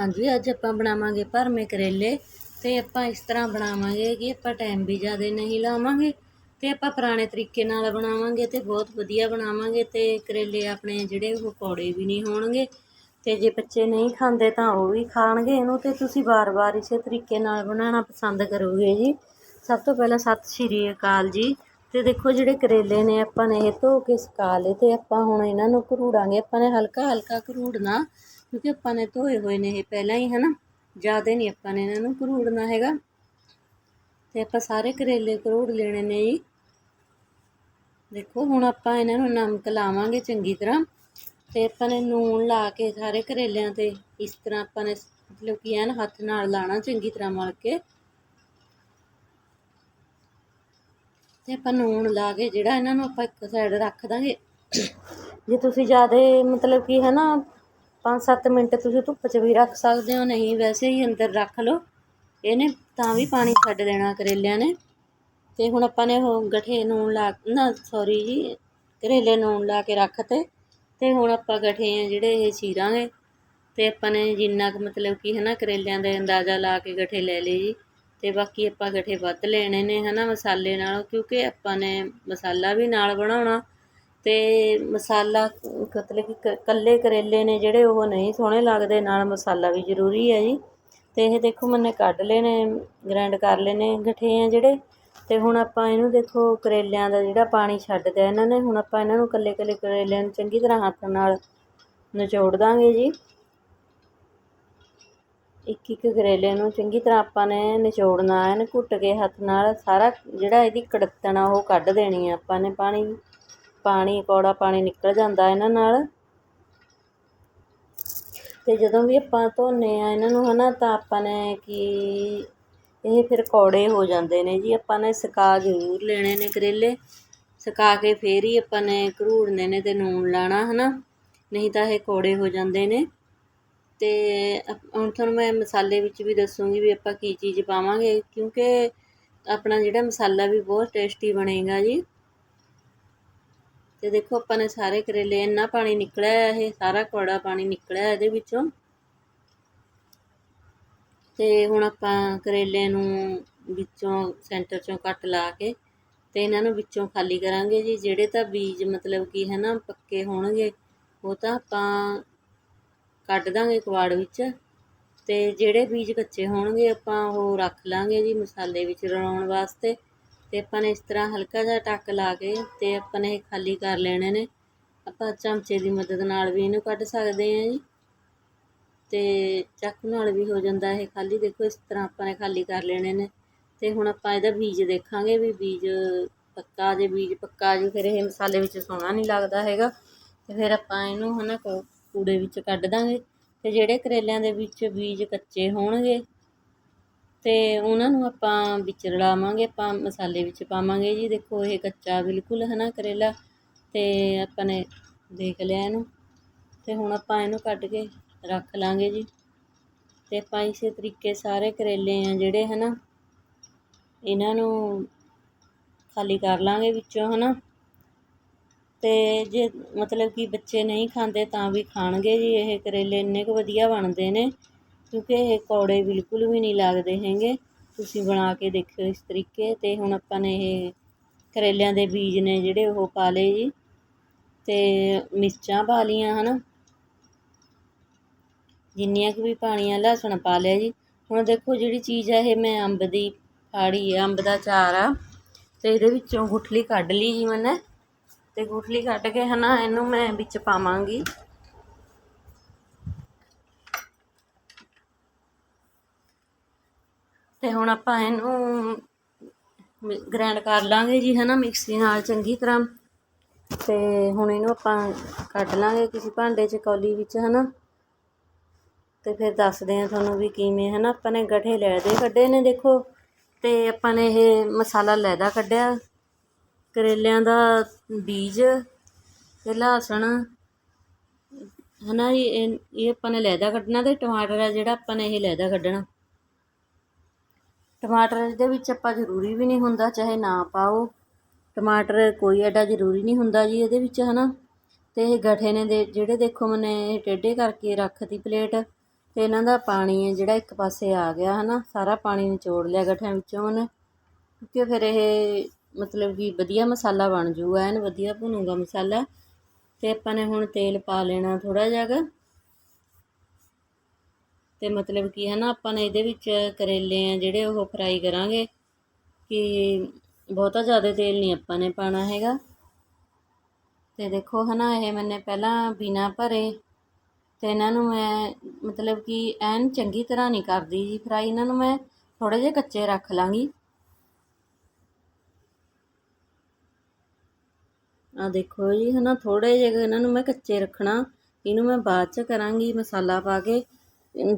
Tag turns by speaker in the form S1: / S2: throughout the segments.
S1: ਹਾਂਜੀ, ਅੱਜ ਆਪਾਂ ਬਣਾਵਾਂਗੇ ਭਰਮੇ ਕਰੇਲੇ ਤੇ ਆਪਾਂ ਇਸ ਤਰ੍ਹਾਂ ਬਣਾਵਾਂਗੇ ਕਿ ਆਪਾਂ ਟਾਈਮ ਵੀ ਜ਼ਿਆਦਾ ਨਹੀਂ ਲਾਵਾਂਗੇ ਤੇ ਆਪਾਂ ਪੁਰਾਣੇ ਤਰੀਕੇ ਨਾਲ ਬਣਾਵਾਂਗੇ ਤੇ ਬਹੁਤ ਵਧੀਆ ਬਣਾਵਾਂਗੇ ਤੇ ਕਰੇਲੇ ਆਪਣੇ ਜਿਹੜੇ ਉਹ ਕੌੜੇ ਵੀ ਨਹੀਂ ਹੋਣਗੇ ਤੇ ਜੇ ਬੱਚੇ ਨਹੀਂ ਖਾਂਦੇ ਤਾਂ ਉਹ ਵੀ ਖਾਣਗੇ ਇਹਨੂੰ ਤੇ ਤੁਸੀਂ ਵਾਰ-ਵਾਰ ਇਸੇ ਤਰੀਕੇ ਨਾਲ ਬਣਾਉਣਾ ਪਸੰਦ ਕਰੋਗੇ ਜੀ। ਸਭ ਤੋਂ ਪਹਿਲਾਂ ਸਤਿ ਸ਼੍ਰੀ ਅਕਾਲ ਜੀ ਤੇ ਦੇਖੋ ਜਿਹੜੇ ਕਰੇਲੇ ਨੇ ਆਪਾਂ ਨੇ ਇਹ ਧੋ ਕੇ ਸੁਕਾ ਲਏ ਤੇ ਆਪਾਂ ਹੁਣ ਇਹਨਾਂ ਨੂੰ ਘਰੂੜਾਂਗੇ, ਆਪਾਂ ਨੇ ਹਲਕਾ ਹਲਕਾ ਘਰੂੜਨਾ ਕਿਉਂਕਿ ਆਪਾਂ ਨੇ ਧੋਏ ਹੋਏ ਨੇ ਇਹ ਪਹਿਲਾਂ ਹੀ, ਹਨਾ? ਜ਼ਿਆਦਾ ਨਹੀਂ ਆਪਾਂ ਨੇ ਇਹਨਾਂ ਨੂੰ ਘਰੂੜਨਾ ਹੈਗਾ। ਤੇ ਆਪਾਂ ਸਾਰੇ ਕਰੇਲੇ ਘਰੂੜ ਲੈਣੇ ਨੇ ਜੀ। ਦੇਖੋ, ਹੁਣ ਆਪਾਂ ਇਹਨਾਂ ਨੂੰ ਨਮਕ ਲਾਵਾਂਗੇ ਚੰਗੀ ਤਰ੍ਹਾਂ। ਤੇ ਆਪਾਂ ਨੇ ਨੂਣ ਲਾ ਕੇ ਸਾਰੇ ਕਰੇਲਿਆਂ ਤੇ ਇਸ ਤਰ੍ਹਾਂ ਆਪਾਂ ਨੇ ਮਤਲਬ ਕਿ ਐਨ ਹੱਥ ਨਾਲ ਲਾਣਾ ਚੰਗੀ ਤਰ੍ਹਾਂ ਮਲ ਕੇ। ਤੇ ਆਪਾਂ ਨੂਣ ਲਾ ਕੇ ਜਿਹੜਾ ਇਹਨਾਂ ਨੂੰ ਆਪਾਂ ਇੱਕ ਸਾਈਡ ਰੱਖ ਦਾਂਗੇ। ਜੇ ਤੁਸੀਂ ਜ਼ਿਆਦਾ ਮਤਲਬ ਕਿ ਹੈ ਨਾ 5-7 ਮਿੰਟ ਤੁਸੀਂ ਧੁੱਪ 'ਚ ਵੀ ਰੱਖ ਸਕਦੇ ਹੋ, ਨਹੀਂ ਵੈਸੇ ਹੀ ਅੰਦਰ ਰੱਖ ਲਓ। ਇਹਨੇ ਤਾਂ ਵੀ ਪਾਣੀ ਛੱਡ ਦੇਣਾ ਕਰੇਲਿਆਂ ਨੇ। ਤੇ ਹੁਣ ਆਪਾਂ ਨੇ ਉਹ ਗਠੇ ਨੂਣ ਲਾ, ਨਾ ਸੌਰੀ ਜੀ, ਕਰੇਲੇ ਨੂਣ ਲਾ ਕੇ ਰੱਖਤੇ। ਤੇ ਹੁਣ ਆਪਾਂ ਗਠੇ ਆ ਜਿਹੜੇ ਇਹ ਚੀਰਾਂਗੇ। ਤੇ ਆਪਾਂ ਨੇ ਜਿੰਨਾ ਕੁ ਮਤਲਬ ਕਿ ਹੈ ਨਾ ਕਰੇਲਿਆਂ ਦਾ ਅੰਦਾਜ਼ਾ ਲਾ ਕੇ ਗਠੇ ਲੈ ਲਏ ਜੀ। ਤੇ ਬਾਕੀ ਆਪਾਂ ਗਠੇ ਵੱਧ ਲੈਣੇ ਨੇ ਹੈ ਨਾ ਮਸਾਲੇ ਨਾਲ, ਕਿਉਂਕਿ ਆਪਾਂ ਨੇ ਮਸਾਲਾ ਵੀ ਨਾਲ ਬਣਾਉਣਾ। ਅਤੇ ਮਸਾਲਾ ਮਤਲਬ ਕਿ ਕ- ਕੱਲੇ ਕਰੇਲੇ ਨੇ ਜਿਹੜੇ ਉਹ ਨਹੀਂ ਸੋਹਣੇ ਲੱਗਦੇ, ਨਾਲ ਮਸਾਲਾ ਵੀ ਜ਼ਰੂਰੀ ਹੈ ਜੀ। ਅਤੇ ਇਹ ਦੇਖੋ ਮੈਨੇ ਕੱਢ ਲਏ ਨੇ ਗ੍ਰਾਈਂਡ ਕਰ ਲਏ ਨੇ ਗਠੇ ਆ ਜਿਹੜੇ। ਅਤੇ ਹੁਣ ਆਪਾਂ ਇਹਨੂੰ ਦੇਖੋ ਕਰੇਲਿਆਂ ਦਾ ਜਿਹੜਾ ਪਾਣੀ ਛੱਡਦਾ ਇਹਨਾਂ ਨੇ, ਹੁਣ ਆਪਾਂ ਇਹਨਾਂ ਨੂੰ ਇਕੱਲੇ ਇਕੱਲੇ ਕਰੇਲਿਆਂ ਨੂੰ ਚੰਗੀ ਤਰ੍ਹਾਂ ਹੱਥ ਨਾਲ ਨਿਚੋੜ ਦਾਂਗੇ ਜੀ। ਇੱਕ ਇੱਕ ਕਰੇਲੇ ਨੂੰ ਚੰਗੀ ਤਰ੍ਹਾਂ ਆਪਾਂ ਨੇ ਨਿਚੋੜਨਾ ਐਨ ਘੁੱਟ ਕੇ ਹੱਥ ਨਾਲ ਸਾਰਾ ਜਿਹੜਾ ਇਹਦੀ ਕੜਤਣ ਆ ਉਹ ਕੱਢ ਦੇਣੀ ਆ ਆਪਾਂ ਨੇ ਪਾਣੀ। ਪਾਣੀ, ਕੌੜਾ ਪਾਣੀ ਨਿਕਲ ਜਾਂਦਾ ਇਹਨਾਂ ਨਾਲ। ਤੇ ਜਦੋਂ ਵੀ ਆਪਾਂ ਧੋਨੇ ਆ ਇਹਨਾਂ ਨੂੰ ਹਨਾ, ਤਾਂ ਆਪਾਂ ਨੇ ਕੀ, ਇਹ ਫਿਰ ਕੌੜੇ ਹੋ ਜਾਂਦੇ ਨੇ ਜੀ। ਆਪਾਂ ਨੇ ਸੁਕਾ ਜ਼ਰੂਰ ਲੈਣੇ ਨੇ ਕਰੇਲੇ। ਸੁਕਾ ਕੇ ਫੇਰ ਹੀ ਆਪਾਂ ਨੇ ਘਰੂੜਨੇ ਨੇ ਤੇ ਨੂਣ ਲਾਣਾ ਹਨਾ। ਨਹੀਂ ਤਾਂ ਇਹ ਕੌੜੇ ਹੋ ਜਾਂਦੇ ਨੇ। ਤੇ ਹੁਣ ਤੁਹਾਨੂੰ ਮੈਂ ਮਸਾਲੇ ਵਿੱਚ ਵੀ ਦੱਸੂਗੀ ਵੀ ਆਪਾਂ ਕੀ ਚੀਜ਼ ਪਾਵਾਂਗੇ। ਕਿਉਂਕਿ ਆਪਣਾ ਜਿਹੜਾ ਮਸਾਲਾ ਵੀ ਬਹੁਤ ਟੇਸਟੀ ਬਣੇਗਾ ਜੀ। ਤੇ ਦੇਖੋ ਆਪਾਂ ਨੇ ਸਾਰੇ ਕਰੇਲੇ, ਇੰਨਾ ਪਾਣੀ ਨਿਕਲਿਆ ਇਹ, ਸਾਰਾ ਕੌੜਾ ਪਾਣੀ ਨਿਕਲਿਆ ਇਹਦੇ ਵਿੱਚੋਂ। ਤੇ ਹੁਣ ਆਪਾਂ ਕਰੇਲੇ ਨੂੰ ਵਿੱਚੋਂ ਸੈਂਟਰ ਚੋਂ ਕੱਟ ਲਾ ਕੇ ਤੇ ਇਹਨਾਂ ਨੂੰ ਵਿੱਚੋਂ ਖਾਲੀ ਕਰਾਂਗੇ ਜੀ। ਜਿਹੜੇ ਤਾਂ ਬੀਜ ਮਤਲਬ ਕਿ ਹੈ ਨਾ ਪੱਕੇ ਹੋਣਗੇ, ਉਹ ਤਾਂ ਆਪਾਂ ਕੱਢ ਦਾਂਗੇ ਕਵਾੜ ਵਿੱਚ। ਤੇ ਜਿਹੜੇ ਬੀਜ ਕੱਚੇ ਹੋਣਗੇ, ਆਪਾਂ ਉਹ ਰੱਖ ਲਾਂਗੇ ਜੀ ਮਸਾਲੇ ਵਿੱਚ ਰਲਾਉਣ ਵਾਸਤੇ। ਅਤੇ ਆਪਾਂ ਨੇ ਇਸ ਤਰ੍ਹਾਂ ਹਲਕਾ ਜਿਹਾ ਟੱਕ ਲਾ ਕੇ ਅਤੇ ਆਪਾਂ ਨੇ ਇਹ ਖਾਲੀ ਕਰ ਲੈਣੇ ਨੇ। ਆਪਾਂ ਚਮਚੇ ਦੀ ਮਦਦ ਨਾਲ ਵੀ ਇਹਨੂੰ ਕੱਢ ਸਕਦੇ ਹਾਂ ਜੀ। ਅਤੇ ਚਾਕੂ ਨਾਲ ਵੀ ਹੋ ਜਾਂਦਾ ਇਹ ਖਾਲੀ। ਦੇਖੋ ਇਸ ਤਰ੍ਹਾਂ ਆਪਾਂ ਨੇ ਖਾਲੀ ਕਰ ਲੈਣੇ ਨੇ। ਅਤੇ ਹੁਣ ਆਪਾਂ ਇਹਦਾ ਬੀਜ ਦੇਖਾਂਗੇ ਵੀ ਬੀਜ ਪੱਕਾ ਜੇ, ਬੀਜ ਪੱਕਾ ਜੇ, ਫਿਰ ਇਹ ਮਸਾਲੇ ਵਿੱਚ ਸੋਹਣਾ ਨਹੀਂ ਲੱਗਦਾ ਹੈਗਾ। ਤੇ ਫਿਰ ਆਪਾਂ ਇਹਨੂੰ ਹਨਾ ਕੂ- ਕੂੜੇ ਵਿੱਚ ਕੱਢ ਦਾਂਗੇ। ਤੇ ਜਿਹੜੇ ਕਰੇਲਿਆਂ ਦੇ ਵਿੱਚ ਬੀਜ ਕੱਚੇ ਹੋਣਗੇ ਅਤੇ ਉਹਨਾਂ ਨੂੰ ਆਪਾਂ ਵਿੱਚ ਰਲਾਵਾਂਗੇ, ਆਪਾਂ ਮਸਾਲੇ ਵਿੱਚ ਪਾਵਾਂਗੇ ਜੀ। ਦੇਖੋ, ਇਹ ਕੱਚਾ ਬਿਲਕੁਲ ਹੈ ਨਾ ਕਰੇਲਾ ਅਤੇ ਆਪਾਂ ਨੇ ਦੇਖ ਲਿਆ ਇਹਨੂੰ। ਅਤੇ ਹੁਣ ਆਪਾਂ ਇਹਨੂੰ ਕੱਢ ਕੇ ਰੱਖ ਲਾਂਗੇ ਜੀ। ਅਤੇ ਆਪਾਂ ਇਸੇ ਤਰੀਕੇ ਸਾਰੇ ਕਰੇਲੇ ਆ ਜਿਹੜੇ ਹੈ ਨਾ ਇਹਨਾਂ ਨੂੰ ਖਾਲੀ ਕਰ ਲਾਂਗੇ ਵਿੱਚੋਂ ਹੈ ਨਾ ਅਤੇ ਜੇ ਮਤਲਬ ਕਿ ਬੱਚੇ ਨਹੀਂ ਖਾਂਦੇ ਤਾਂ ਵੀ ਖਾਣਗੇ ਜੀ। ਇਹ ਕਰੇਲੇ ਇੰਨੇ ਕੁ ਵਧੀਆ ਬਣਦੇ ਨੇ। ਕਿਉਂਕਿ ਇਹ ਕੌੜੇ ਬਿਲਕੁਲ ਵੀ ਨਹੀਂ ਲੱਗਦੇ ਹੈਗੇ। ਤੁਸੀਂ ਬਣਾ ਕੇ ਦੇਖਿਓ ਇਸ ਤਰੀਕੇ ਅਤੇ ਹੁਣ ਆਪਾਂ ਨੇ ਇਹ ਕਰੇਲਿਆਂ ਦੇ ਬੀਜ ਨੇ ਜਿਹੜੇ ਉਹ ਪਾ ਲਏ ਜੀ। ਅਤੇ ਮਿਰਚਾਂ ਪਾ ਲਈਆਂ ਹਨਾ। ਜਿੰਨੀਆਂ ਕੁ ਵੀ ਪਾਣੀਆਂ ਲਸਣ ਪਾ ਲਿਆ ਜੀ। ਹੁਣ ਦੇਖੋ ਜਿਹੜੀ ਚੀਜ਼ ਆ ਇਹ ਮੈਂ ਅੰਬ ਦੀ ਫਾੜੀ ਆ, ਅੰਬ ਦਾ ਚਾਰ ਆ। ਤੇ ਇਹਦੇ ਵਿੱਚੋਂ ਗੁਠਲੀ ਕੱਢ ਲਈ ਜੀ ਮੈਨੇ। ਤੇ ਗੁਠਲੀ ਕੱਢ ਕੇ ਹਨਾ ਇਹਨੂੰ ਮੈਂ ਵਿੱਚ ਪਾਵਾਂਗੀ। ਤੇ ਹੁਣ ਆਪਾਂ ਇਹਨੂੰ ਗ੍ਰਾਈਂਡ ਕਰ ਲਾਂਗੇ ਜੀ, ਹਨਾ ਮਿਕਸੀ ਨਾਲ ਚੰਗੀ ਤਰ੍ਹਾਂ। ਤੇ ਹੁਣ ਇਹਨੂੰ ਆਪਾਂ ਕੱਢ ਲਾਂਗੇ ਕਿਸੇ ਭਾਂਡੇ 'ਚ, ਕੌਲੀ ਵਿੱਚ, ਹਨਾ। ਤੇ ਫਿਰ ਦੱਸਦੇ ਆ ਤੁਹਾਨੂੰ ਵੀ ਕਿਵੇਂ, ਹਨਾ। ਆਪਾਂ ਨੇ ਗਠੇ ਲੈਦੇ ਕੱਢੇ ਨੇ, ਦੇਖੋ। ਤੇ ਆਪਾਂ ਨੇ ਇਹ ਮਸਾਲਾ ਲੈਦਾ ਕੱਢਿਆ। ਕਰੇਲਿਆਂ ਦਾ ਬੀਜ ਤੇ ਲਸਣ, ਹਨਾ ਜੀ, ਇਹ ਇਹ ਆਪਾਂ ਨੇ ਲੈਦਾ ਕੱਢਣਾ ਤੇ ਟਮਾਟਰ ਆ ਜਿਹੜਾ ਆਪਾਂ ਨੇ ਇਹ ਲੈਦਾ ਕੱਢਣਾ। ਟਮਾਟਰ ਦੇ ਵਿੱਚ ਆਪਾਂ ਜ਼ਰੂਰੀ ਵੀ ਨਹੀਂ ਹੁੰਦਾ, ਚਾਹੇ ਨਾ ਪਾਓ। ਟਮਾਟਰ ਕੋਈ ਐਡਾ ਜ਼ਰੂਰੀ ਨਹੀਂ ਹੁੰਦਾ ਜੀ ਇਹਦੇ ਵਿੱਚ, ਹਨਾ। ਤੇ ਇਹ ਗਠੇ ਨੇ ਦੇ, ਜਿਹੜੇ ਦੇਖੋ ਮੈਨੇ ਇਹ ਟੇਢੇ ਕਰਕੇ ਰੱਖਤੀ ਪਲੇਟ, ਤੇ ਇਹਨਾਂ ਦਾ ਪਾਣੀ ਹੈ ਜਿਹੜਾ ਇੱਕ ਪਾਸੇ ਆ ਗਿਆ, ਹਨਾ। ਸਾਰਾ ਪਾਣੀ ਨਿਚੋੜ ਲਿਆ ਗਠਿਆਂ ਵਿੱਚੋਂ ਉਹਨੇ ਕਿਉਂਕਿ ਫਿਰ ਇਹ ਮਤਲਬ ਕਿ ਵਧੀਆ ਮਸਾਲਾ ਬਣ ਜੂਗਾ, ਐਨ ਵਧੀਆ ਭੁਨੂਗਾ ਮਸਾਲਾ। ਤੇ ਆਪਾਂ ਨੇ ਹੁਣ ਤੇਲ ਪਾ ਲੈਣਾ ਥੋੜਾ ਜਿਹਾ ਕੁ। ਤੇ ਮਤਲਬ ਕੀ ਹੈ ਨਾ ਆਪਾਂ ਨੇ ਇਹਦੇ ਵਿੱਚ ਕਰੇਲੇ ਆ ਜਿਹੜੇ ਉਹ ਫਰਾਈ ਕਰਾਂਗੇ ਕਿ ਬਹੁਤਾ ਜ਼ਿਆਦਾ ਤੇਲ ਨਹੀਂ ਆਪਾਂ ਨੇ ਪਾਣਾ ਹੈਗਾ। ਤੇ ਦੇਖੋ ਹਨਾ, ਇਹ ਮੈਨੇ ਪਹਿਲਾਂ ਬਿਨਾ ਭਰੇ ਤੇ ਇਹਨਾਂ ਨੂੰ ਮੈਂ ਮਤਲਬ ਕਿ ਐਨ ਚੰਗੀ ਤਰ੍ਹਾਂ ਨਹੀਂ ਕਰਦੀ ਜੀ ਫਰਾਈ ਇਹਨਾਂ ਨੂੰ ਮੈਂ ਥੋੜੇ ਜਿਹੇ ਕੱਚੇ ਰੱਖ ਲਾਂਗੀ। ਆ ਦੇਖੋ ਜੀ ਹਨਾ ਥੋੜੇ ਜਿਹੇ ਇਹਨਾਂ ਨੂੰ ਮੈਂ ਕੱਚੇ ਰੱਖਣਾ, ਇਹਨੂੰ ਮੈਂ ਬਾਅਦ ਚ ਕਰਾਂਗੀ ਮਸਾਲਾ ਪਾ ਕੇ।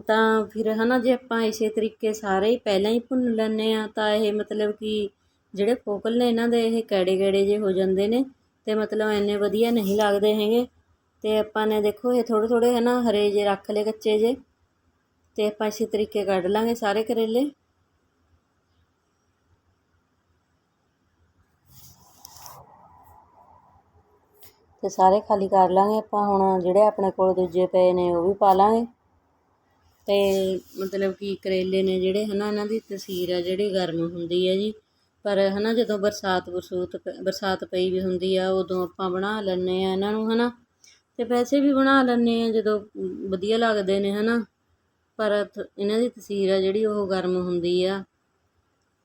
S1: ਤਾਂ ਫਿਰ ਹੈ ਨਾ ਜੇ ਆਪਾਂ ਇਸੇ ਤਰੀਕੇ ਸਾਰੇ ਹੀ ਪਹਿਲਾਂ ਹੀ ਭੁੰਨ ਲੈਂਦੇ ਹਾਂ, ਤਾਂ ਇਹ ਮਤਲਬ ਕਿ ਜਿਹੜੇ ਫੋਕਲ ਨੇ ਇਹਨਾਂ ਦੇ ਇਹ ਕੈੜੇ ਕੈੜੇ ਜੇ ਹੋ ਜਾਂਦੇ ਨੇ ਅਤੇ ਮਤਲਬ ਇੰਨੇ ਵਧੀਆ ਨਹੀਂ ਲੱਗਦੇ ਹੈਗੇ। ਅਤੇ ਆਪਾਂ ਨੇ ਦੇਖੋ ਇਹ ਥੋੜ੍ਹੇ ਥੋੜ੍ਹੇ ਹੈ ਨਾ ਹਰੇ ਜੇ ਰੱਖ ਲਏ ਕੱਚੇ ਜੇ ਅਤੇ ਆਪਾਂ ਇਸੇ ਤਰੀਕੇ ਕੱਢ ਲਾਂਗੇ ਸਾਰੇ ਕਰੇਲੇ। ਤੇ ਸਾਰੇ ਖਾਲੀ ਕਰ ਲਾਂਗੇ ਆਪਾਂ ਹੁਣ ਜਿਹੜੇ ਆਪਣੇ ਕੋਲ ਦੂਜੇ ਪਏ ਨੇ ਉਹ ਵੀ ਪਾ ਲਾਂਗੇ। ਅਤੇ ਮਤਲਬ ਕਿ ਕਰੇਲੇ ਨੇ ਜਿਹੜੇ ਹੈ ਨਾ ਇਹਨਾਂ ਦੀ ਤਸੀਰ ਆ ਜਿਹੜੀ ਗਰਮ ਹੁੰਦੀ ਹੈ ਜੀ। ਪਰ ਹੈ ਨਾ ਜਦੋਂ ਬਰਸਾਤ ਬਰਸੂਤ ਪ- ਬਰਸਾਤ ਪਈ ਵੀ ਹੁੰਦੀ ਆ, ਉਦੋਂ ਆਪਾਂ ਬਣਾ ਲੈਂਦੇ ਹਾਂ ਇਹਨਾਂ ਨੂੰ ਹੈ ਨਾ ਅਤੇ ਵੈਸੇ ਵੀ ਬਣਾ ਲੈਂਦੇ ਹਾਂ ਜਦੋਂ ਵਧੀਆ ਲੱਗਦੇ ਨੇ ਹੈ ਨਾ ਪਰ ਇਹਨਾਂ ਦੀ ਤਸੀਰ ਆ ਜਿਹੜੀ ਉਹ ਗਰਮ ਹੁੰਦੀ ਆ।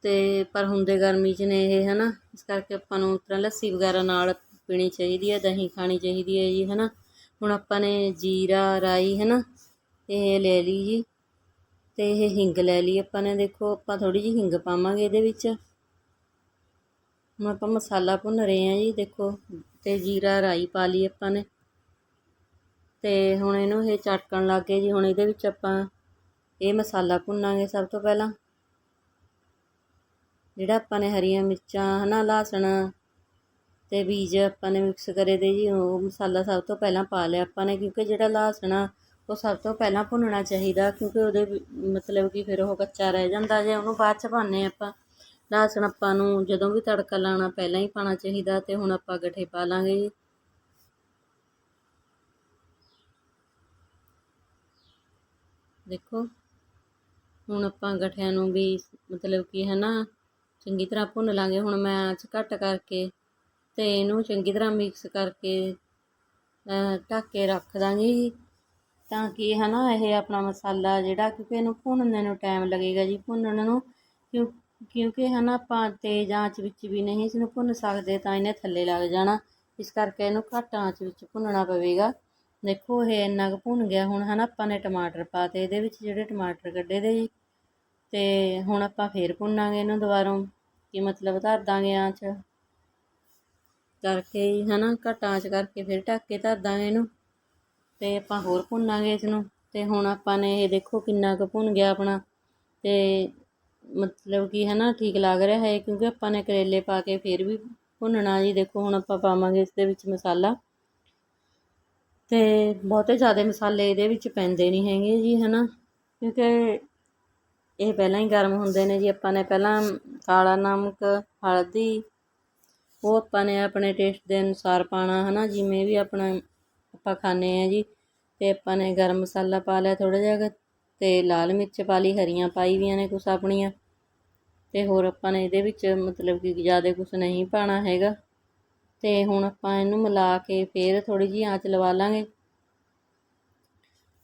S1: ਅਤੇ ਪਰ ਹੁੰਦੇ ਗਰਮੀ 'ਚ ਨੇ ਇਹ ਹੈ ਨਾ ਇਸ ਕਰਕੇ ਆਪਾਂ ਨੂੰ ਤਰ੍ਹਾਂ ਲੱਸੀ ਵਗੈਰਾ ਨਾਲ ਪੀਣੀ ਚਾਹੀਦੀ ਹੈ ਦਹੀਂ ਖਾਣੀ ਚਾਹੀਦੀ ਹੈ ਜੀ ਹੈ ਨਾ ਹੁਣ ਆਪਾਂ ਨੇ ਜੀਰਾ, ਰਾਈ ਹੈ ਨਾ ਇਹ ਲੈ ਲਈ ਜੀ। ਤੇ ਇਹ ਹਿੰਗ ਲੈ ਲਈ ਆਪਾਂ ਨੇ। ਦੇਖੋ, ਆਪਾਂ ਥੋੜੀ ਜਿਹੀ ਹਿੰਗ ਪਾਵਾਂਗੇ ਇਹਦੇ ਵਿੱਚ। ਹੁਣ ਆਪਾਂ ਮਸਾਲਾ ਭੁੰਨ ਰਹੇ ਹਾਂ ਜੀ। ਦੇਖੋ, ਤੇ ਜੀਰਾ, ਰਾਈ ਪਾ ਲਈ ਆਪਾਂ ਨੇ। ਤੇ ਹੁਣ ਇਹਨੂੰ ਇਹ ਚਟਕਣ ਲੱਗ ਗਏ ਜੀ। ਹੁਣ ਇਹਦੇ ਵਿੱਚ ਆਪਾਂ ਇਹ ਮਸਾਲਾ ਭੁੰਨਾਂਗੇ ਸਭ ਤੋਂ ਪਹਿਲਾਂ। ਜਿਹੜਾ ਆਪਾਂ ਨੇ ਹਰੀਆਂ ਮਿਰਚਾਂ, ਹਨਾ, ਲਸਣ ਤੇ ਬੀਜ ਆਪਾਂ ਨੇ ਮਿਕਸ ਕਰੇ ਦੇ ਜੀ, ਉਹ ਮਸਾਲਾ ਸਭ ਤੋਂ ਪਹਿਲਾਂ ਪਾ ਲਿਆ ਆਪਾਂ ਨੇ। ਕਿਉਂਕਿ ਜਿਹੜਾ ਲਸਣ ਆ ਉਹ ਸਭ ਤੋਂ ਪਹਿਲਾਂ ਭੁੰਨਣਾ ਚਾਹੀਦਾ, ਕਿਉਂਕਿ ਉਹਦੇ ਮਤਲਬ ਕਿ ਫਿਰ ਉਹ ਕੱਚਾ ਰਹਿ ਜਾਂਦਾ ਜੇ ਉਹਨੂੰ ਬਾਅਦ ਚ ਪਾਉਂਦੇ ਆਪਾਂ। ਲਸਣ ਆਪਾਂ ਨੂੰ ਜਦੋਂ ਵੀ ਤੜਕਾ ਲਾਣਾ ਪਹਿਲਾਂ ਹੀ ਪਾਣਾ ਚਾਹੀਦਾ ਤੇ ਹੁਣ ਆਪਾਂ ਗਠੇ ਪਾ ਲਾਂਗੇ ਜੀ। ਦੇਖੋ, ਹੁਣ ਆਪਾਂ ਗਠਿਆਂ ਨੂੰ ਵੀ ਮਤਲਬ ਕਿ ਹੈ ਨਾ, ਚੰਗੀ ਤਰ੍ਹਾਂ ਭੁੰਨ ਲਾਂਗੇ। ਹੁਣ ਮੈਂ ਆਂਚ ਘੱਟ ਕਰਕੇ ਤੇ ਇਹਨੂੰ ਚੰਗੀ ਤਰ੍ਹਾਂ ਮਿਕਸ ਕਰਕੇ ਢੱਕ ਕੇ ਰੱਖ ਦਾਂਗੇ। ਜੀ ਤਾਂ ਕਿ ਹੈ ਨਾ ਇਹ ਆਪਣਾ ਮਸਾਲਾ ਜਿਹੜਾ, ਕਿਉਂਕਿ ਇਹਨੂੰ ਭੁੰਨਣ ਨੂੰ ਟਾਈਮ ਲੱਗੇਗਾ ਜੀ ਭੁੰਨਣ ਨੂੰ, ਕਿਉਂ, ਕਿਉਂਕਿ ਹੈ ਨਾ ਆਪਾਂ ਤੇਜ਼ ਆਂਚ ਵਿੱਚ ਵੀ ਨਹੀਂ ਇਸ ਨੂੰ ਭੁੰਨ ਸਕਦੇ ਤਾਂ ਇਹਨੇ ਥੱਲੇ ਲੱਗ ਜਾਣਾ। ਇਸ ਕਰਕੇ ਇਹਨੂੰ ਘੱਟ ਆਂਚ ਵਿੱਚ ਭੁੰਨਣਾ ਪਵੇਗਾ। ਦੇਖੋ ਇਹ ਇੰਨਾ ਕੁ ਭੁੰਨ ਗਿਆ, ਹੁਣ ਹੈ ਨਾ ਆਪਾਂ ਨੇ ਟਮਾਟਰ ਪਾਤੇ ਇਹਦੇ ਵਿੱਚ ਜਿਹੜੇ ਟਮਾਟਰ ਕੱਢੇ ਦੇ ਜੀ, ਤੇ ਹੁਣ ਆਪਾਂ ਫੇਰ ਭੁੰਨਾਂਗੇ ਇਹਨੂੰ ਦੁਬਾਰਾ, ਕਿ ਮਤਲਬ ਧਰ ਦਾਂਗੇ ਆਂਚ ਕਰਕੇ ਹੀ ਹਨਾ ਘੱਟ ਆਂਚ ਕਰਕੇ ਫਿਰ ਢੱਕ ਕੇ ਧਰ ਦਾਂਗੇ ਇਹਨੂੰ। ਅਤੇ ਆਪਾਂ ਹੋਰ ਭੁੰਨਾਂਗੇ ਇਸ ਨੂੰ ਤੇ ਹੁਣ ਆਪਾਂ ਨੇ ਇਹ ਦੇਖੋ ਕਿੰਨਾ ਕੁ ਭੁੰਨ ਗਿਆ ਆਪਣਾ। ਅਤੇ ਮਤਲਬ ਕਿ ਹੈ ਨਾ ਠੀਕ ਲੱਗ ਰਿਹਾ ਹੈ, ਕਿਉਂਕਿ ਆਪਾਂ ਨੇ ਕਰੇਲੇ ਪਾ ਕੇ ਫਿਰ ਵੀ ਭੁੰਨਣਾ ਜੀ। ਦੇਖੋ ਹੁਣ ਆਪਾਂ ਪਾਵਾਂਗੇ ਇਸ ਦੇ ਵਿੱਚ ਮਸਾਲਾ। ਅਤੇ ਬਹੁਤੇ ਜ਼ਿਆਦਾ ਮਸਾਲੇ ਇਹਦੇ ਵਿੱਚ ਪੈਂਦੇ ਨਹੀਂ ਹੈਗੇ ਜੀ ਹੈ ਨਾ ਕਿਉਂਕਿ ਇਹ ਪਹਿਲਾਂ ਹੀ ਗਰਮ ਹੁੰਦੇ ਨੇ ਜੀ। ਆਪਾਂ ਨੇ ਪਹਿਲਾਂ ਕਾਲਾ ਨਮਕ, ਹਲਦੀ, ਉਹ ਆਪਾਂ ਨੇ ਆਪਣੇ ਟੇਸਟ ਦੇ ਅਨੁਸਾਰ ਪਾਣਾ ਨਾ ਜਿਵੇਂ ਵੀ ਆਪਣਾ ਆਪਾਂ ਖਾਂਦੇ ਹਾਂ ਜੀ ਅਤੇ ਆਪਾਂ ਨੇ ਗਰਮ ਮਸਾਲਾ ਪਾ ਲਿਆ ਥੋੜ੍ਹਾ ਜਿਹਾ ਅਤੇ ਲਾਲ ਮਿਰਚ ਪਾ ਲਈ, ਹਰੀਆਂ ਪਾਈ ਵੀਆਂ ਨੇ ਕੁਛ ਆਪਣੀਆਂ ਅਤੇ ਹੋਰ ਆਪਾਂ ਨੇ ਇਹਦੇ ਵਿੱਚ ਮਤਲਬ ਕਿ ਜ਼ਿਆਦਾ ਕੁਛ ਨਹੀਂ ਪਾਣਾ ਹੈਗਾ ਅਤੇ ਹੁਣ ਆਪਾਂ ਇਹਨੂੰ ਮਿਲਾ ਕੇ ਫਿਰ ਥੋੜ੍ਹੀ ਜਿਹੀ ਆਂਚ ਲਵਾ ਲਾਂਗੇ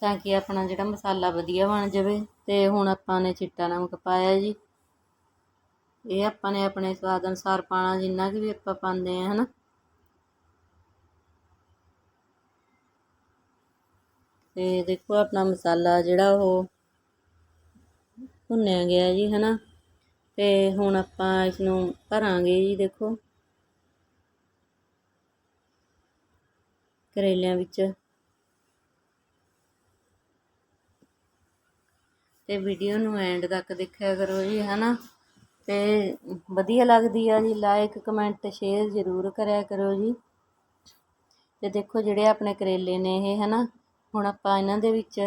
S1: ਤਾਂ ਕਿ ਆਪਣਾ ਜਿਹੜਾ ਮਸਾਲਾ ਵਧੀਆ ਬਣ ਜਾਵੇ ਅਤੇ ਹੁਣ ਆਪਾਂ ਨੇ ਚਿੱਟਾ ਨਮਕ ਪਾਇਆ ਜੀ। ਇਹ ਆਪਾਂ ਨੇ ਆਪਣੇ ਸਵਾਦ ਅਨੁਸਾਰ ਪਾਣਾ, ਜਿੰਨਾ ਕਿ ਵੀ ਆਪਾਂ ਪਾਉਂਦੇ ਆ ਹਨਾ। ਤੇ ਦੇਖੋ ਆਪਣਾ ਮਸਾਲਾ ਜਿਹੜਾ ਉਹ ਭੁੰਨਿਆ ਗਿਆ ਜੀ ਹੈ ਨਾ ਅਤੇ ਹੁਣ ਆਪਾਂ ਇਸ ਨੂੰ ਭਰਾਂਗੇ ਜੀ, ਦੇਖੋ। ਕਰੇਲਿਆਂ ਵਿੱਚ। ਤੇ ਵੀਡੀਓ ਨੂੰ ਐਂਡ ਤੱਕ ਦੇਖਿਆ ਕਰੋ ਜੀ ਹੈ ਨਾ ਤੇ ਵਧੀਆ ਲੱਗਦੀ ਆ ਜੀ ਲਾਈਕ ਕਮੈਂਟ, ਸ਼ੇਅਰ ਜ਼ਰੂਰ ਕਰਿਆ ਕਰੋ ਜੀ। ਤੇ ਦੇਖੋ ਜਿਹੜੇ ਆਪਣੇ ਕਰੇਲੇ ਨੇ ਇਹ ਹੈ ਨਾ ਹੁਣ ਆਪਾਂ ਇਹਨਾਂ ਦੇ ਵਿੱਚ,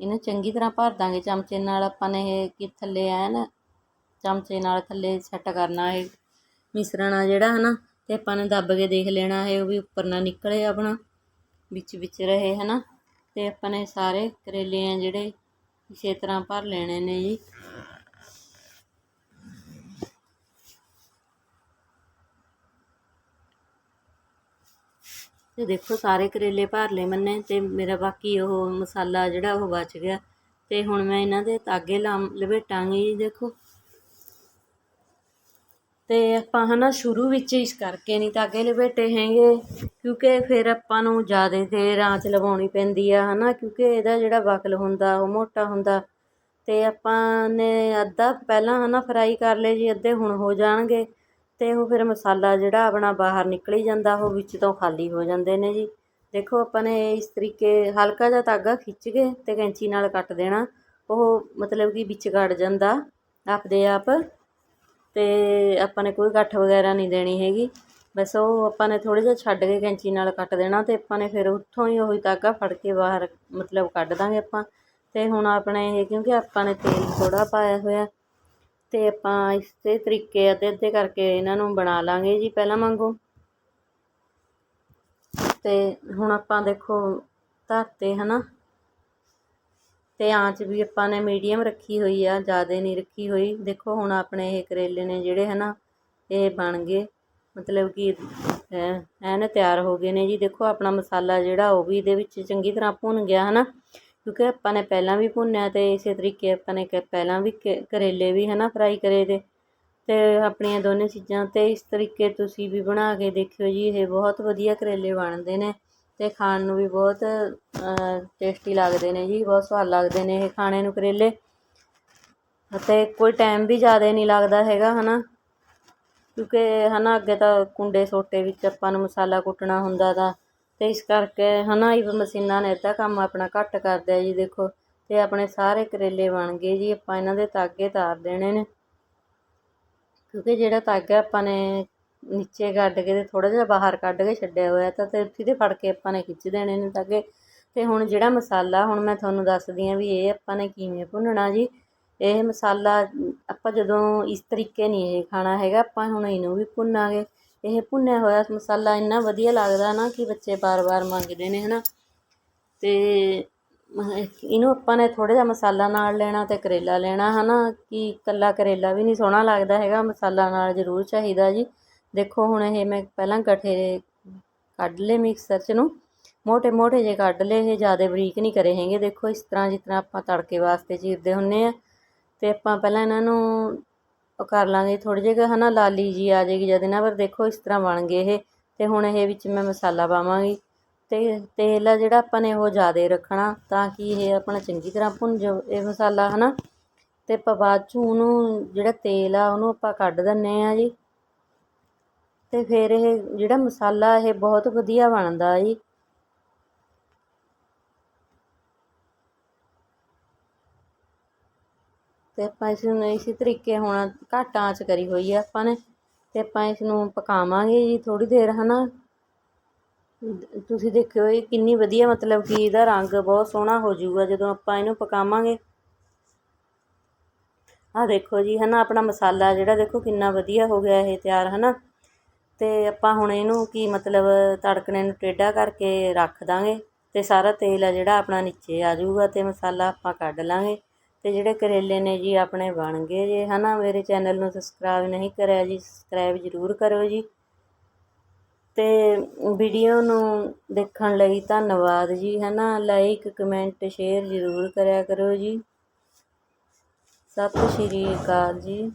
S1: ਇਹਨੂੰ ਚੰਗੀ ਤਰ੍ਹਾਂ ਭਰ ਦਾਂਗੇ ਚਮਚੇ ਨਾਲ, ਆਪਾਂ ਨੇ ਇਹ ਕਿ ਥੱਲੇ ਐਨ ਚਮਚੇ ਨਾਲ ਥੱਲੇ ਸੈੱਟ ਕਰਨਾ ਇਹ ਮਿਸ਼ਰਣ ਆ ਜਿਹੜਾ, ਹਨਾ? ਤੇ ਆਪਾਂ ਨੇ ਦੱਬ ਕੇ ਦੇਖ ਲੈਣਾ, ਇਹ ਉਹ ਵੀ ਉੱਪਰ ਨਾ ਨਿਕਲੇ ਆਪਣਾ, ਵਿੱਚ ਵਿੱਚ ਰਹੇ, ਹਨਾ? ਤੇ ਆਪਾਂ ਨੇ ਸਾਰੇ ਕਰੇਲੇ ਆ ਜਿਹੜੇ, ਇਸੇ ਤਰ੍ਹਾਂ ਭਰ ਲੈਣੇ ਨੇ ਜੀ। ਤੇ ਦੇਖੋ ਸਾਰੇ ਕਰੇਲੇ ਭਰ ਲਏ ਮੰਨੇ ਤੇ ਮੇਰਾ ਬਾਕੀ ਉਹ ਮਸਾਲਾ ਜਿਹੜਾ ਉਹ ਬਚ ਗਿਆ। ਤੇ ਹੁਣ ਮੈਂ ਇਹਨਾਂ ਦੇ ਤਾਗੇ ਲਾ ਲਪੇਟਾਂਗੀ ਜੀ, ਦੇਖੋ। ਤੇ ਆਪਾਂ ਹਨਾ ਸ਼ੁਰੂ ਵਿੱਚ ਇਸ ਕਰਕੇ ਨਹੀਂ ਤਾਗੇ ਲਪੇਟੇ ਹੈਗੇ, ਕਿਉਂਕਿ ਫਿਰ ਆਪਾਂ ਨੂੰ ਜ਼ਿਆਦਾ ਦੇਰ ਆਂਚ ਲਵਾਉਣੀ ਪੈਂਦੀ ਆ ਹਨਾ, ਕਿਉਂਕਿ ਇਹਦਾ ਜਿਹੜਾ ਵਕਲ ਹੁੰਦਾ, ਉਹ ਮੋਟਾ ਹੁੰਦਾ। ਤੇ ਆਪਾਂ ਨੇ ਅੱਧਾ ਪਹਿਲਾਂ ਹਨਾ ਫਰਾਈ ਕਰ ਲਏ ਜੀ, ਅੱਧੇ ਹੁਣ ਹੋ ਜਾਣਗੇ। ਅਤੇ ਉਹ ਫਿਰ ਮਸਾਲਾ ਜਿਹੜਾ ਆਪਣਾ ਬਾਹਰ ਨਿਕਲੀ ਜਾਂਦਾ, ਉਹ ਵਿੱਚ ਤੋਂ ਖਾਲੀ ਹੋ ਜਾਂਦੇ ਨੇ ਜੀ। ਦੇਖੋ ਆਪਾਂ ਨੇ ਇਸ ਤਰੀਕੇ ਹਲਕਾ ਜਿਹਾ ਧਾਗਾ ਖਿੱਚ ਕੇ ਅਤੇ ਕੈਂਚੀ ਨਾਲ ਕੱਟ ਦੇਣਾ। ਉਹ ਮਤਲਬ ਕਿ ਵਿੱਚ ਗੜ ਜਾਂਦਾ ਆਪਦੇ ਆਪ ਅਤੇ ਆਪਾਂ ਨੇ ਕੋਈ ਗੱਠ ਵਗੈਰਾ ਨਹੀਂ ਦੇਣੀ ਹੈਗੀ। ਬਸ ਉਹ ਆਪਾਂ ਨੇ ਥੋੜ੍ਹਾ ਜਿਹਾ ਛੱਡ ਕੇ ਕੈਂਚੀ ਨਾਲ ਕੱਟ ਦੇਣਾ ਅਤੇ ਆਪਾਂ ਨੇ ਫਿਰ ਉੱਥੋਂ ਹੀ ਉਹੀ ਧਾਗਾ ਫੜ ਕੇ ਬਾਹਰ ਮਤਲਬ ਕੱਢ ਦਾਂਗੇ ਆਪਾਂ। ਅਤੇ ਹੁਣ ਆਪਣੇ ਇਹ ਕਿਉਂਕਿ ਆਪਾਂ ਨੇ ਤੇਲ ਥੋੜ੍ਹਾ ਪਾਇਆ ਹੋਇਆ ਤੇ ਆਪਾਂ ਇਸੇ ਤਰੀਕੇ ਅਤੇ ਅੱਧੇ ਕਰਕੇ ਇਹਨਾਂ ਨੂੰ ਬਣਾ ਲਾਂਗੇ ਜੀ ਪਹਿਲਾਂ ਵਾਂਗੂ। ਤੇ ਹੁਣ ਆਪਾਂ ਦੇਖੋ ਧਰਤੇ ਹਨਾ। ਤੇ ਆਂਚ ਵੀ ਆਪਾਂ ਨੇ ਮੀਡੀਅਮ ਰੱਖੀ ਹੋਈ ਆ, ਜ਼ਿਆਦਾ ਨਹੀਂ ਰੱਖੀ ਹੋਈ। ਦੇਖੋ ਹੁਣ ਆਪਣੇ ਇਹ ਕਰੇਲੇ ਨੇ ਜਿਹੜੇ ਹਨਾ, ਇਹ ਬਣ ਗਏ। ਮਤਲਬ ਕਿ ਐਨ ਤਿਆਰ ਹੋ ਗਏ ਨੇ ਜੀ। ਦੇਖੋ ਆਪਣਾ ਮਸਾਲਾ ਜਿਹੜਾ ਉਹ ਵੀ ਇਹਦੇ ਵਿੱਚ ਚੰਗੀ ਤਰ੍ਹਾਂ ਭੁੰਨ ਗਿਆ ਹਨਾ। ਕਿਉਂਕਿ ਆਪਾਂ ਨੇ ਪਹਿਲਾਂ ਵੀ ਭੁੰਨਿਆ ਅਤੇ ਇਸੇ ਤਰੀਕੇ ਆਪਾਂ ਨੇ ਕ ਪਹਿਲਾਂ ਵੀ ਕਰੇਲੇ ਵੀ ਹੈ ਨਾ ਫਰਾਈ ਕਰੇ ਤੇ ਅਤੇ ਆਪਣੀਆਂ ਦੋਨੇ ਚੀਜ਼ਾਂ ਅਤੇ ਇਸ ਤਰੀਕੇ ਤੁਸੀਂ ਵੀ ਬਣਾ ਕੇ ਦੇਖਿਓ ਜੀ, ਇਹ ਬਹੁਤ ਵਧੀਆ ਕਰੇਲੇ ਬਣਦੇ ਨੇ ਅਤੇ ਖਾਣ ਨੂੰ ਵੀ ਬਹੁਤ ਟੇਸਟੀ ਲੱਗਦੇ ਨੇ ਜੀ, ਬਹੁਤ ਸਵਾਦ ਲੱਗਦੇ ਨੇ ਇਹ ਖਾਣੇ ਨੂੰ ਕਰੇਲੇ। ਅਤੇ ਕੋਈ ਟਾਈਮ ਵੀ ਜ਼ਿਆਦਾ ਨਹੀਂ ਲੱਗਦਾ ਹੈਗਾ ਹੈ ਨਾ ਕਿਉਂਕਿ ਹੈ ਨਾ ਅੱਗੇ ਤਾਂ ਕੁੰਡੇ ਸੋਟੇ ਵਿੱਚ ਆਪਾਂ ਨੂੰ ਮਸਾਲਾ ਕੁੱਟਣਾ ਹੁੰਦਾ ਤਾ ਅਤੇ ਇਸ ਕਰਕੇ ਹਨਾ ਇਹ ਮਸ਼ੀਨਾਂ ਨੇ ਇੱਦਾਂ ਕੰਮ ਆਪਣਾ ਘੱਟ ਕਰਦਾ ਜੀ, ਦੇਖੋ। ਅਤੇ ਆਪਣੇ ਸਾਰੇ ਕਰੇਲੇ ਬਣ ਗਏ ਜੀ, ਆਪਾਂ ਇਹਨਾਂ ਦੇ ਤਾਗੇ ਤਾਰ ਦੇਣੇ ਨੇ। ਕਿਉਂਕਿ ਜਿਹੜਾ ਧਾਗਾ ਆਪਾਂ ਨੇ ਨੀਚੇ ਕੱਢ ਕੇ ਅਤੇ ਥੋੜ੍ਹਾ ਜਿਹਾ ਬਾਹਰ ਕੱਢ ਕੇ ਛੱਡਿਆ ਹੋਇਆ ਤਾਂ ਤੇ ਇਹਦੇ ਫੜ ਕੇ ਆਪਾਂ ਨੇ ਖਿੱਚ ਦੇਣੇ ਨੇ ਧਾਗੇ। ਅਤੇ ਹੁਣ ਜਿਹੜਾ ਮਸਾਲਾ, ਹੁਣ ਮੈਂ ਤੁਹਾਨੂੰ ਦੱਸਦੀ ਹਾਂ ਵੀ ਇਹ ਆਪਾਂ ਨੇ ਕਿਵੇਂ ਭੁੰਨਣਾ ਜੀ। ਇਹ ਮਸਾਲਾ ਆਪਾਂ ਜਦੋਂ ਇਸ ਤਰੀਕੇ ਨਹੀਂ ਇਹ ਖਾਣਾ ਹੈਗਾ, ਆਪਾਂ ਹੁਣ ਇਹਨੂੰ ਵੀ ਭੁੰਨਾਂਗੇ। ਇਹ ਭੁੰਨਿਆ ਹੋਇਆ ਮਸਾਲਾ ਇੰਨਾ ਵਧੀਆ ਲੱਗਦਾ ਨਾ ਕਿ ਬੱਚੇ ਵਾਰ-ਵਾਰ ਮੰਗਦੇ ਨੇ ਹੈ ਨਾ ਅਤੇ ਇਹਨੂੰ ਆਪਾਂ ਨੇ ਥੋੜ੍ਹਾ ਜਿਹਾ ਮਸਾਲਾ ਨਾਲ ਲੈਣਾ ਅਤੇ ਕਰੇਲਾ ਲੈਣਾ ਹੈ ਨਾ ਕਿ ਇਕੱਲਾ ਕਰੇਲਾ ਵੀ ਨਹੀਂ ਸੋਹਣਾ ਲੱਗਦਾ ਹੈਗਾ, ਮਸਾਲਾ ਨਾਲ ਜ਼ਰੂਰ ਚਾਹੀਦਾ ਜੀ। ਦੇਖੋ, ਹੁਣ ਇਹ ਮੈਂ ਪਹਿਲਾਂ ਗੱਠੇ ਕੱਢ ਲਏ ਮਿਕਸਰ 'ਚ ਨੂੰ। ਮੋٹے ਮੋٹے ਜੇ ਕੱਢ ਲਏ, ਇਹ ਜ਼ਿਆਦਾ ਬਰੀਕ ਨਹੀਂ ਕਰੇ ਹੈਗੇ। ਦੇਖੋ, ਇਸ ਤਰ੍ਹਾਂ ਜਿਸ ਤਰ੍ਹਾਂ ਆਪਾਂ ਤੜਕੇ ਵਾਸਤੇ ਚੀਰਦੇ ਹੁੰਨੇ ਆ। ਤੇ ਆਪਾਂ ਪਹਿਲਾਂ ਇਹਨਾਂ ਨੂੰ ਉਹ ਕਰ ਲਾਂਗੇ ਜਿਹੀ ਹੈ ਨਾ ਲਾਲੀ ਜੀ ਆ ਜਾਏਗੀ ਜਦ ਇਹਨਾਂ ਪਰ ਦੇਖੋ ਇਸ ਤਰ੍ਹਾਂ ਬਣ ਗਏ ਇਹ ਅਤੇ ਹੁਣ ਇਹ ਵਿੱਚ ਮੈਂ ਮਸਾਲਾ ਪਾਵਾਂਗੀ। ਅਤੇ ਤੇਲ ਆ ਜਿਹੜਾ ਆਪਾਂ ਨੇ ਉਹ ਜ਼ਿਆਦਾ ਰੱਖਣਾ ਤਾਂ ਕਿ ਇਹ ਆਪਣਾ ਚੰਗੀ ਤਰ੍ਹਾਂ ਭੁੰਨ ਜਾ ਇਹ ਮਸਾਲਾ ਹੈ ਨਾ ਅਤੇ ਆਪਾਂ ਬਾਅਦ 'ਚ ਉਹਨੂੰ ਜਿਹੜਾ ਤੇਲ ਆ ਉਹਨੂੰ ਆਪਾਂ ਕੱਢ ਦਿੰਦੇ ਹਾਂ ਜੀ। ਅਤੇ ਫਿਰ ਇਹ ਜਿਹੜਾ ਮਸਾਲਾ ਇਹ ਬਹੁਤ ਵਧੀਆ ਬਣਦਾ ਜੀ। ਅਤੇ ਆਪਾਂ ਇਸ ਨੂੰ ਇਸੇ ਤਰੀਕੇ ਹੁਣ ਘੱਟ ਆਂਚ ਕਰੀ ਹੋਈ ਆ ਆਪਾਂ ਨੇ ਅਤੇ ਆਪਾਂ ਇਸ ਨੂੰ ਪਕਾਵਾਂਗੇ ਜੀ ਥੋੜ੍ਹੀ ਦੇਰ ਹੈ ਨਾ ਤੁਸੀਂ ਦੇਖਿਓ ਇਹ ਕਿੰਨੀ ਵਧੀਆ, ਮਤਲਬ ਕਿ ਇਹਦਾ ਰੰਗ ਬਹੁਤ ਸੋਹਣਾ ਹੋ ਜਾਊਗਾ ਜਦੋਂ ਆਪਾਂ ਇਹਨੂੰ ਪਕਾਵਾਂਗੇ। ਆਹ ਦੇਖੋ ਜੀ ਹੈ ਨਾ ਆਪਣਾ ਮਸਾਲਾ ਜਿਹੜਾ ਦੇਖੋ ਕਿੰਨਾ ਵਧੀਆ ਹੋ ਗਿਆ ਇਹ ਤਿਆਰ ਹੈ ਨਾ ਤੇ ਆਪਾਂ ਹੁਣ ਇਹਨੂੰ ਕੀ ਮਤਲਬ ਤੜਕਣੇ ਨੂੰ ਟੇਢਾ ਕਰਕੇ ਰੱਖ ਦਾਂਗੇ ਤੇ ਸਾਰਾ ਤੇਲ ਆ ਜਿਹੜਾ ਆਪਣਾ ਨੀਚੇ ਆ ਜਾਊਗਾ ਤੇ ਮਸਾਲਾ ਆਪਾਂ ਕੱਢ ਲਾਂਗੇ। ਅਤੇ ਜਿਹੜੇ ਕਰੇਲੇ ਨੇ ਜੀ ਆਪਣੇ ਬਣ ਗਏ ਜੇ ਹੈ ਨਾ ਮੇਰੇ ਚੈਨਲ ਨੂੰ ਸਬਸਕ੍ਰਾਈਬ ਨਹੀਂ ਕਰਿਆ ਜੀ ਸਬਸਕ੍ਰਾਈਬ ਜ਼ਰੂਰ ਕਰੋ ਜੀ। ਅਤੇ ਵੀਡੀਓ ਨੂੰ ਦੇਖਣ ਲਈ ਧੰਨਵਾਦ ਜੀ ਹੈ ਨਾ ਲਾਈਕ ਕਮੈਂਟ ਸ਼ੇਅਰ ਜ਼ਰੂਰ ਕਰਿਆ ਕਰੋ ਜੀ। ਸਤਿ ਸ਼੍ਰੀ ਅਕਾਲ ਜੀ।